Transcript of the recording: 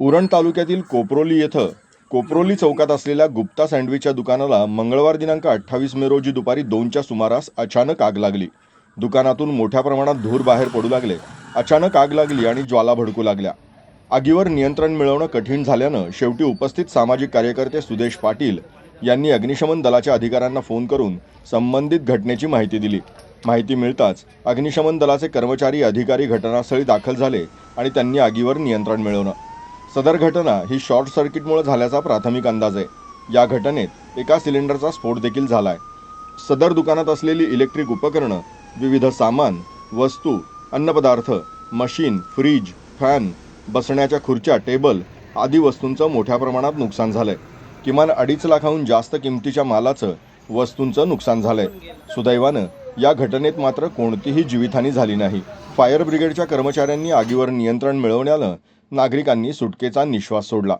उरण तालुक्यातील कोपरोली येथं कोपरोली चौकात असलेल्या गुप्ता सँडविचच्या दुकानाला मंगळवार दिनांक अठ्ठावीस मे रोजी दुपारी दोनच्या सुमारास अचानक आग लागली. दुकानातून मोठ्या प्रमाणात धूर बाहेर पडू लागले. अचानक आग लागली आणि ज्वाला भडकू लागल्या. आगीवर नियंत्रण मिळवणं कठीण झाल्यानं शेवटी उपस्थित सामाजिक कार्यकर्ते सुदेश पाटील यांनी अग्निशमन दलाच्या अधिकाऱ्यांना फोन करून संबंधित घटनेची माहिती दिली. माहिती मिळताच अग्निशमन दलाचे कर्मचारी अधिकारी घटनास्थळी दाखल झाले आणि त्यांनी आगीवर नियंत्रण मिळवलं. सदर घटना ही शॉर्ट सर्किटमुळे झाल्याचा प्राथमिक अंदाज आहे. या घटनेत एका सिलेंडरचा स्फोट देखील झाला आहे सदर दुकानात असलेली इलेक्ट्रिक उपकरणं विविध सामान वस्तू अन्नपदार्थ मशीन फ्रीज फॅन बसण्याच्या खुर्च्या टेबल आदी वस्तूंचं मोठ्या प्रमाणात नुकसान झालंय. किमान अडीच लाखाहून जास्त किमतीच्या मालाचं वस्तूंचं नुकसान झालंय. सुदैवानं या घटनेत मात्र कोणतीही जीवितहानी झाली नाही. फायर ब्रिगेडच्या कर्मचाऱ्यांनी आगीवर नियंत्रण मिळवण्यानं नागरिकांनी सुटकेचा निश्वास सोडला.